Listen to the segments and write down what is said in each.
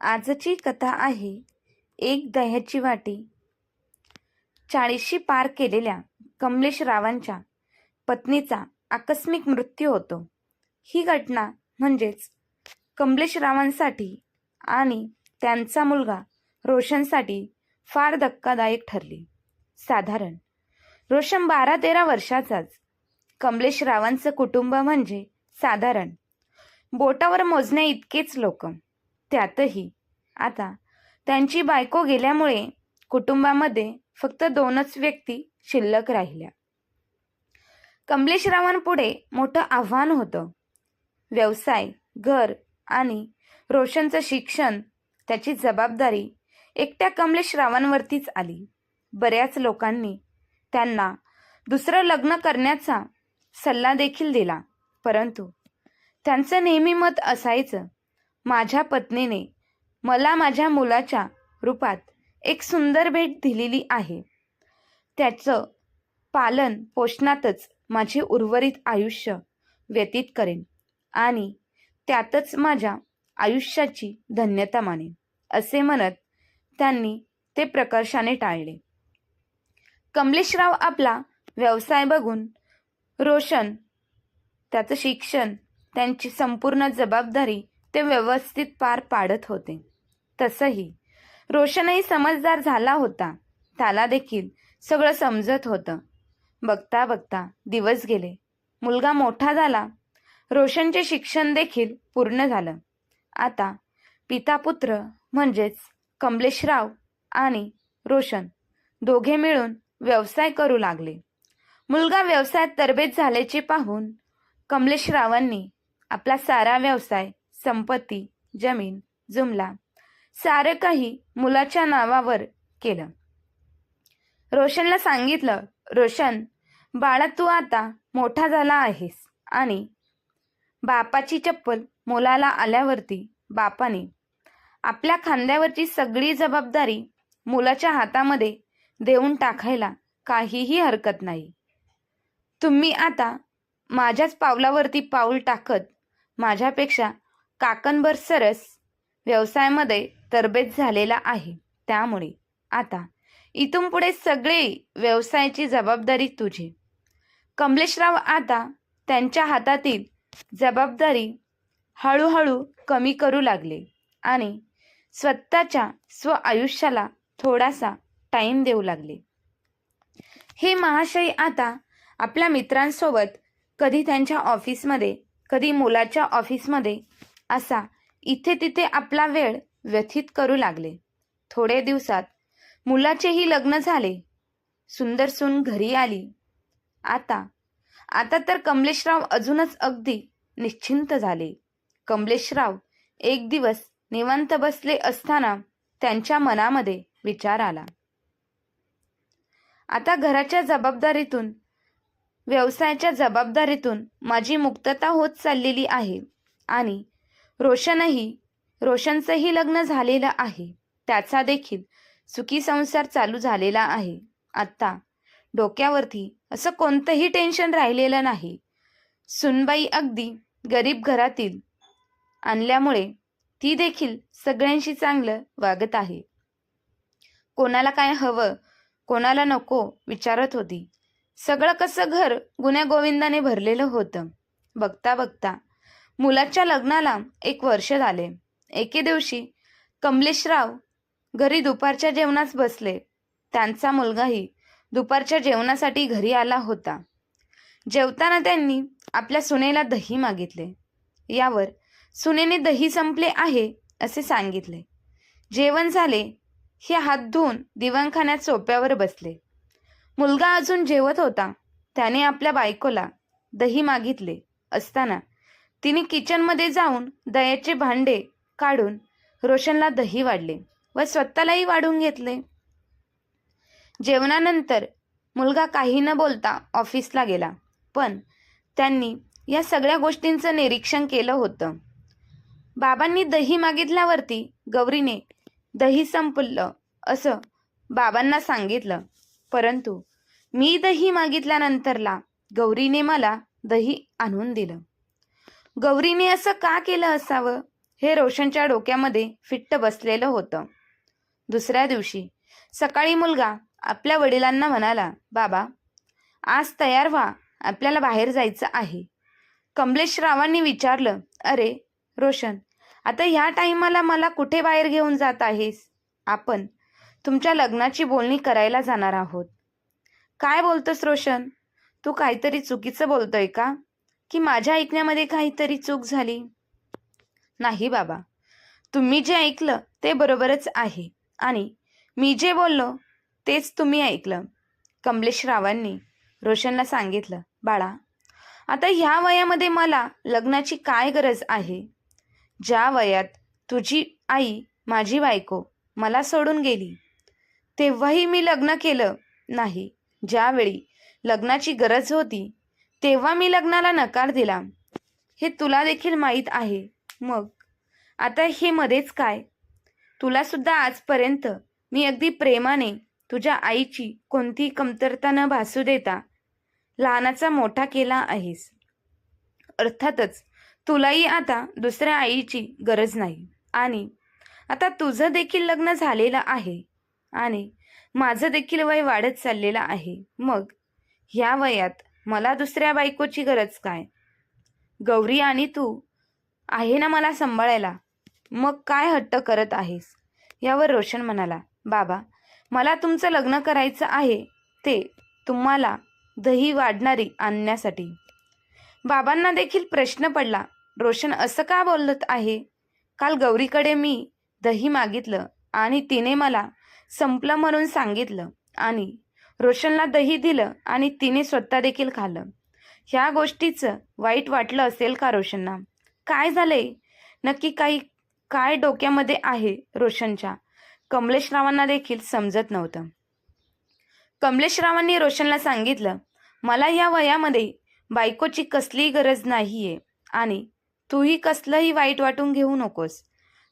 आजची कथा आहे एक दह्याची वाटी. चाळीशी पार केलेल्या कमलेश रावांच्या पत्नीचा आकस्मिक मृत्यू होतो. ही घटना म्हणजेच कमलेश रावांसाठी आणि त्यांचा मुलगा रोशनसाठी फार धक्कादायक ठरली. साधारण रोशन बारा तेरा वर्षाचाच. कमलेश रावांचं कुटुंब म्हणजे साधारण. बोटावर मोजण्या इतकेच लोकं. त्यातही. आता त्यांची बायको गेल्यामुळे कुटुंबामध्ये फक्त दोनच व्यक्ती शिल्लक राहिल्या. कमलेशरावांपुढे मोठं आव्हान होतं. व्यवसाय घर आणि रोशनचं शिक्षण त्याची जबाबदारी एकट्या कमलेशरावांवरतीच आली. बऱ्याच लोकांनी त्यांना दुसरं लग्न करण्याचा सल्ला देखील दिला. परंतु त्यांचं नेहमी मत असायचं माझ्या पत्नीने मला माझ्या मुलाच्या रूपात एक सुंदर भेट दिलेली आहे. त्याचं पालन पोषणातच माझे उर्वरित आयुष्य व्यतीत करेन आणि त्यातच माझ्या आयुष्याची धन्यता मानेन असे म्हणत त्यांनी ते प्रकर्षाने टाळले. कमलेशराव आपला व्यवसाय बघून रोशन त्याचं शिक्षण त्यांची संपूर्ण जबाबदारी ते व्यवस्थित पार पाडत होते. तसंही रोशनही समजदार झाला होता. त्याला देखील सगळं समजत होतं. बघता बघता दिवस गेले. मुलगा मोठा झाला. रोशनचे शिक्षण देखील पूर्ण झालं. आता पितापुत्र म्हणजेच कमलेशराव आणि रोशन दोघे मिळून व्यवसाय करू लागले. मुलगा व्यवसायात तरबेज झाल्याचे पाहून कमलेशरावांनी आपला सारा व्यवसाय संपत्ती जमीन जुमला सारं काही मुलाच्या नावावर केलं. रोशनला सांगितलं रोशन बाळा तू आता मोठा झाला आहेस आणि बापाची चप्पल मुलाला आल्यावरती बापाने आपल्या खांद्यावरची सगळी जबाबदारी मुलाच्या हातामध्ये देऊन टाकायला काहीही हरकत नाही. तुम्ही आता माझ्याच पावलावरती पाऊल टाकत माझ्यापेक्षा काकणभर सरस व्यवसायामध्ये तरबेज झालेला आहे. त्यामुळे आता इथून पुढे सगळे व्यवसायाची जबाबदारी तुझी. कमलेशराव आता त्यांच्या हातातील जबाबदारी हळूहळू कमी करू लागले आणि स्वतःच्या स्व आयुष्याला थोडासा टाईम देऊ लागले. हे महाशय आता आपल्या मित्रांसोबत कधी त्यांच्या ऑफिसमध्ये कधी मुलाच्या ऑफिसमध्ये असा इथे तिथे आपला वेळ व्यथित करू लागले. थोडे दिवसात मुलाचेही लग्न झाले. सुंदर सून घरी आली. आता आता तर कमलेशराव अजूनच अगदी निश्चिंत झाले. कमलेशराव एक दिवस निवांत बसले असताना त्यांच्या मनामध्ये विचार आला. आता घराच्या जबाबदारीतून व्यवसायाच्या जबाबदारीतून माझी मुक्तता होत चाललेली आहे आणि रोशनही रोशनचंही लग्न झालेलं आहे. त्याचा देखील सुखी संसार चालू झालेला आहे. आत्ता डोक्यावरती असं कोणतंही टेन्शन राहिलेलं नाही. सुनबाई अगदी गरीब घरातील आणल्यामुळे ती देखील सगळ्यांशी चांगलं वागत आहे. कोणाला काय हवं कोणाला नको विचारत होती. सगळं कसं घर गुन्ह्या गोविंदाने भरलेलं होतं. बघता बघता मुलाच्या लग्नाला एक वर्ष झाले. एके दिवशी कमलेशराव घरी दुपारच्या जेवणास बसले. त्यांचा मुलगाही दुपारच्या जेवणासाठी घरी आला होता. जेवताना त्यांनी आपल्या सुनेला दही मागितले. यावर सुनेने दही संपले आहे असे सांगितले. जेवण झाले हे हात धुवून दिवाणखान्यात सोप्यावर बसले. मुलगा अजून जेवत होता. त्याने आपल्या बायकोला दही मागितले असताना तिने किचनमध्ये जाऊन दह्याचे भांडे काढून रोशनला दही वाढले व स्वतःलाही वाढून घेतले. जेवणानंतर मुलगा काही न बोलता ऑफिसला गेला पण त्यांनी या सगळ्या गोष्टींचं निरीक्षण केलं होतं. बाबांनी दही मागितल्यावरती गौरीने दही संपलं असं बाबांना सांगितलं. परंतु मी दही मागितल्यानंतरला गौरीने मला दही आणून दिलं. गौरीने असं का केलं असावं? हे रोशनच्या डोक्यामध्ये फिट्ट बसलेलं होतं. दुसऱ्या दिवशी सकाळी मुलगा आपल्या वडिलांना म्हणाला बाबा आज तयार व्हा आपल्याला बाहेर जायचं आहे. कमलेश रावांनी विचारलं अरे रोशन आता ह्या टाईमाला मला कुठे बाहेर घेऊन जात आहेस? आपण तुमच्या लग्नाची बोलणी करायला जाणार आहोत. काय बोलतोस रोशन? तू काहीतरी चुकीचं बोलतोय का? की माझ्या ऐकण्यामध्ये काहीतरी चूक झाली. नाही बाबा. तुम्ही जे ऐकलं ते बरोबरच आहे. आणि मी जे बोललो तेच तुम्ही ऐकलं. कमलेश रावांनी रोशनला सांगितलं बाळा आता ह्या वयामध्ये मला लग्नाची काय गरज आहे? ज्या वयात तुझी आई माझी बायको मला सोडून गेली तेव्हाही मी लग्न केलं नाही. ज्यावेळी लग्नाची गरज होती तेव्हा मी लग्नाला नकार दिला. हे तुला देखील माहीत आहे. मग? आता हे मध्येच काय? तुला सुद्धा आजपर्यंत मी अगदी प्रेमाने तुझ्या आईची कोणती कमतरता न भासू देता लहानाचा मोठा केला आहेस. अर्थातच तुलाही आता दुसऱ्या आईची गरज नाही. आणि आता तुझं देखील लग्न झालेलं आहे. आणि माझं देखील वय वाढत चाललेलं आहे. मग? ह्या वयात मला दुसऱ्या बायकोची गरज काय? गौरी आणि तू आहे ना मला सांभाळायला? मग काय हट्ट करत आहेस? यावर रोशन म्हणाला बाबा मला तुमचं लग्न करायचं आहे. ते तुम्हाला दही वाढणारी आणण्यासाठी. बाबांना देखील प्रश्न पडला रोशन असं का बोलत आहे? काल गौरीकडे मी दही मागितलं आणि तिने मला संपलं म्हणून सांगितलं आणि रोशनला दही दिलं आणि तिने स्वतः देखील खाल्लं. ह्या गोष्टीचं वाईट वाटलं असेल का रोशनना? काय झालंय? नक्की काही काय डोक्यामध्ये आहे रोशनच्या? कमलेश रावांना देखील समजत नव्हतं. कमलेश रावांनी रोशनला सांगितलं मला या वयामध्ये बायकोची कसलीही गरज नाही आहे आणि तूही कसलंही वाईट वाटून घेऊ नकोस.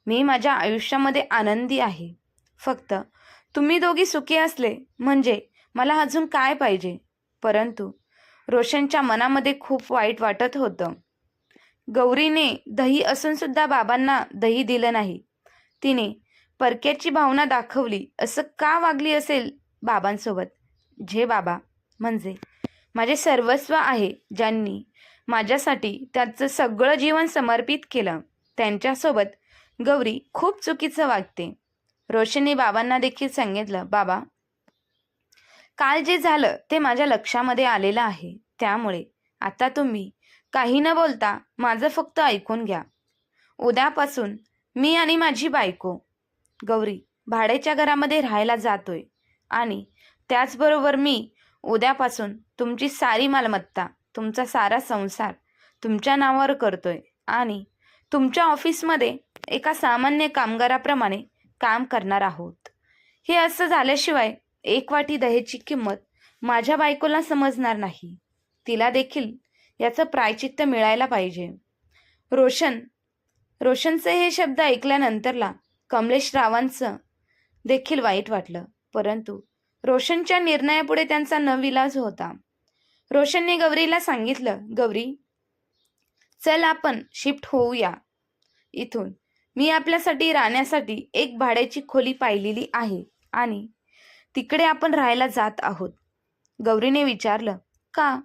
मी माझ्या आयुष्यामध्ये आनंदी आहे. फक्त तुम्ही दोघी सुखी असले म्हणजे मला अजून काय पाहिजे? परंतु रोशनच्या मनामध्ये खूप वाईट वाटत होतं. गौरीने दही असूनसुद्धा बाबांना दही दिलं नाही. तिने परक्याची भावना दाखवली. असं का वागली असेल बाबांसोबत? जे बाबा म्हणजे माझे सर्वस्व आहे ज्यांनी माझ्यासाठी त्याचं सगळं जीवन समर्पित केलं. त्यांच्यासोबत गौरी खूप चुकीचं वागते. रोशनने बाबांना देखील सांगितलं बाबा काल जे झालं ते माझ्या लक्षामध्ये आलेलं आहे. त्यामुळे आता तुम्ही काही न बोलता माझं फक्त ऐकून घ्या. उद्यापासून मी आणि माझी बायको गौरी भाड्याच्या घरामध्ये राहायला जातोय आणि त्याचबरोबर मी उद्यापासून तुमची सारी मालमत्ता तुमचा सारा संसार तुमच्या नावावर करतोय आणि तुमच्या ऑफिसमध्ये एका सामान्य कामगाराप्रमाणे काम करणार आहोत. हे असं झाल्याशिवाय एक वाटी दह्याची किंमत माझ्या बायकोला समजणार नाही. तिला देखील याचं प्रायचित्त मिळायला पाहिजे. रोशन रोशनचे हे शब्द ऐकल्यानंतरला कमलेश रावांचं देखील वाईट वाटलं. परंतु रोशनच्या निर्णयापुढे त्यांचा न विलाज होता. रोशनने गौरीला सांगितलं गौरी चल आपण शिफ्ट होऊया. इथून मी आपल्यासाठी राहण्यासाठी एक भाड्याची खोली पाहिलेली आहे आणि तिकडे आपण राहायला जात आहोत. गौरीने विचारलं का?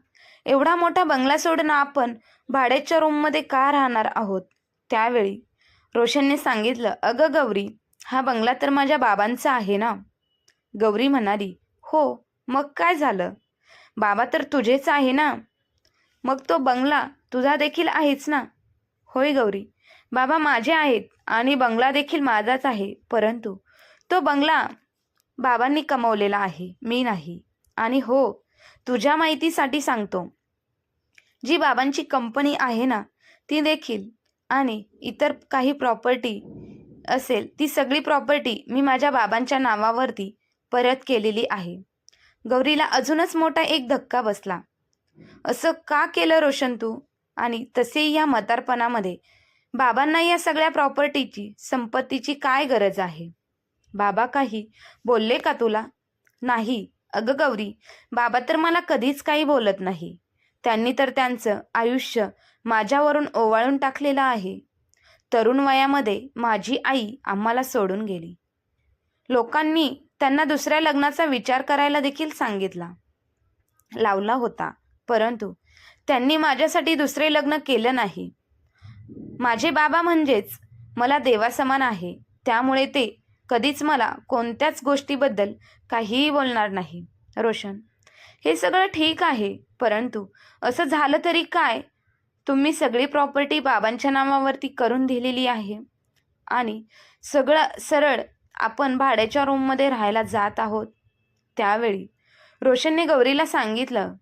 एवढा मोठा बंगला सोडून आपण भाड्याच्या रूममध्ये का राहणार आहोत? त्यावेळी रोशनने सांगितलं अगं गौरी हा बंगला तर माझ्या बाबांचा आहे ना? गौरी म्हणाली हो मग काय झालं? बाबा तर तुझेच आहे ना? मग तो बंगला तुझा देखील आहेच ना? होय गौरी बाबा माझे आहेत आणि बंगला देखील माझाच आहे परंतु तो बंगला बाबांनी कमवलेला आहे मी नाही. आणि हो तुझ्या माहितीसाठी सांगतो. जी बाबांची कंपनी आहे ना ती देखील आणि इतर काही प्रॉपर्टी असेल ती सगळी प्रॉपर्टी मी माझ्या बाबांच्या नावावरती परत केलेली आहे. गौरीला अजूनच मोठा एक धक्का बसला. असं का केलं रोशन तू? आणि तसेही या म्हातारपणामध्ये बाबांना या सगळ्या प्रॉपर्टीची संपत्तीची काय गरज आहे? बाबा काही बोलले का तुला? नाही. अगं गौरी बाबा तर मला कधीच काही बोलत नाही. त्यांनी तर त्यांचं आयुष्य माझ्यावरून ओवाळून टाकलेलं आहे. तरुण वयामध्ये माझी आई आम्हाला सोडून गेली. लोकांनी त्यांना दुसऱ्या लग्नाचा विचार करायला देखील सांगितला. लावला होता परंतु त्यांनी माझ्यासाठी दुसरे लग्न केलं नाही. माझे बाबा म्हणजेच मला देवासमान आहे. त्यामुळे ते कधीच मला कोणत्याच गोष्टीबद्दल काहीही बोलणार नाही. रोशन हे सगळं ठीक आहे परंतु असं झालं तरी काय? तुम्ही सगळी प्रॉपर्टी बाबांच्या नावावरती करून दिलेली आहे. आणि सगळं सरळ आपण भाड्याच्या रूममध्ये राहायला जात आहोत. त्यावेळी रोशनने गौरीला सांगितलं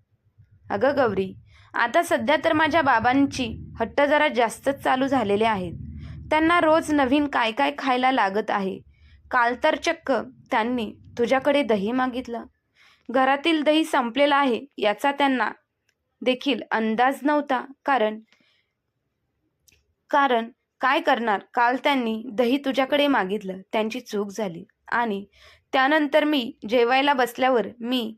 अगं गौरी आता सध्या तर माझ्या बाबांची हट्ट जरा जास्तच चालू झालेले आहेत. त्यांना रोज नवीन काय काय खायला लागत आहे. काल तर चक्क त्यांनी तुझ्याकडे दही मागितलं. घरातील दही संपलेलं आहे याचा त्यांना देखील अंदाज नव्हता. कारण कारण काय करणार? काल त्यांनी दही तुझ्याकडे मागितलं. त्यांची चूक झाली. आणि त्यानंतर मी जेवायला बसल्यावर मी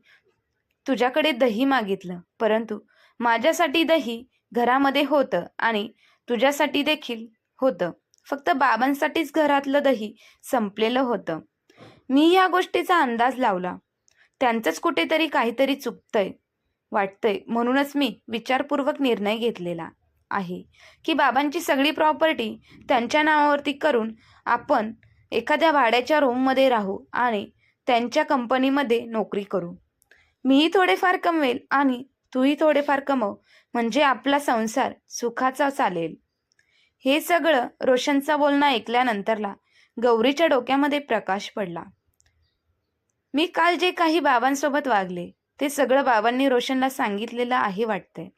तुझ्याकडे दही मागितलं. परंतु माझ्यासाठी दही घरामध्ये होतं आणि तुझ्यासाठी देखील होतं. फक्त बाबांसाठीच घरातलं दही संपलेलं होतं. मी या गोष्टीचा अंदाज लावला. त्यांचंच कुठेतरी काहीतरी चुकतंय वाटतंय म्हणूनच मी विचारपूर्वक निर्णय घेतलेला आहे की बाबांची सगळी प्रॉपर्टी त्यांच्या नावावरती करून आपण एखाद्या भाड्याच्या रूममध्ये राहू आणि त्यांच्या कंपनीमध्ये नोकरी करू. मीही थोडेफार कमवेल आणि तूही थोडेफार कमव म्हणजे आपला संसार सुखाचा चालेल. हे सगळं रोशनचा बोलणं ऐकल्यानंतरला गौरीच्या डोक्यामध्ये प्रकाश पडला. मी काल जे काही बाबांसोबत वागले ते सगळं बाबांनी रोशनला सांगितलेलं आहे वाटतंय.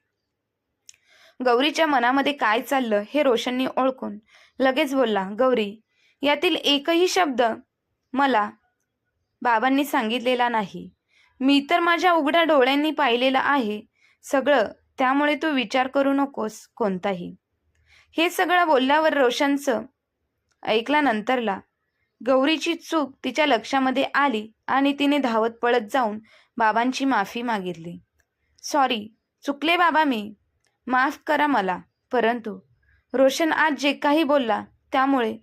गौरीच्या मनामध्ये काय चाललं हे रोशननी ओळखून लगेच बोलला गौरी यातील एकही शब्द मला बाबांनी सांगितलेला नाही. मी तर माझ्या उघड्या डोळ्यांनी पाहिलेलं आहे. सगळं त्यामुळे तू विचार करू नकोस कोणताही. हे सगळं बोलल्यावर रोशनचं ऐकल्यानंतरला गौरीची चूक तिच्या लक्षामध्ये आली आणि तिने धावत पळत जाऊन बाबांची माफी मागितली. सॉरी चुकले बाबा मी. माफ करा मला. परंतु रोशन आज जे काही बोलला त्यामुळे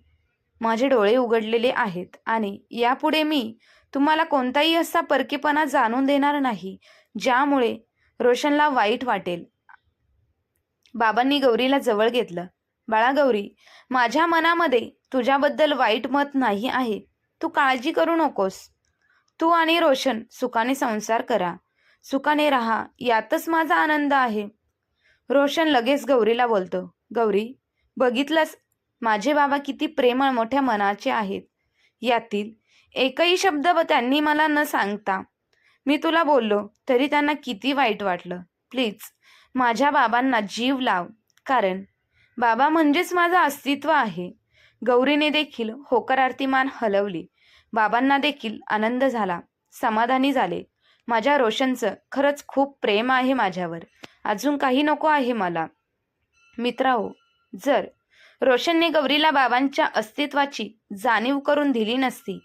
माझे डोळे उघडलेले आहेत आणि यापुढे मी तुम्हाला कोणताही असा परकेपणा जाणून देणार नाही ज्यामुळे रोशनला वाईट वाटेल. बाबांनी गौरीला जवळ घेतलं. बाळा गौरी माझ्या मनामध्ये तुझ्याबद्दल वाईट मत नाही आहे. तू काळजी करू नकोस. तू आणि रोशन सुखाने संसार करा. सुखाने राहा यातच माझा आनंद आहे. रोशन लगेच गौरीला बोलतो गौरी बघितलंस माझे बाबा किती प्रेमळ मोठ्या मनाचे आहेत. यातील एकही शब्द त्यांनी मला न सांगता मी तुला बोललो तरी त्यांना किती वाईट वाटलं. प्लीज माझ्या बाबांना जीव लाव. कारण बाबा म्हणजेच माझं अस्तित्व आहे. गौरीने देखील होकारार्थी मान हलवली. बाबांना देखील आनंद झाला. समाधानी झाले. माझ्या रोशनचं खरंच खूप प्रेम आहे माझ्यावर. अजून काही नको आहे मला. मित्राहो जर रोशनने गौरीला बाबांच्या अस्तित्वाची जाणीव करून दिली नसती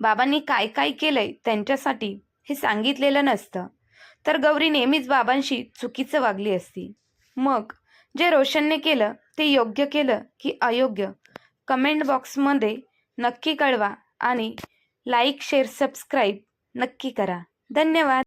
बाबांनी काय काय केलंय त्यांच्यासाठी हे सांगितलेलं नसतं तर गौरी नेहमीच बाबांशी चुकीचं वागली असती. मग जे रोशनने केलं ते योग्य केलं की अयोग्य. कमेंट बॉक्समध्ये नक्की कळवा आणि लाईक शेअर सबस्क्राईब नक्की करा. धन्यवाद.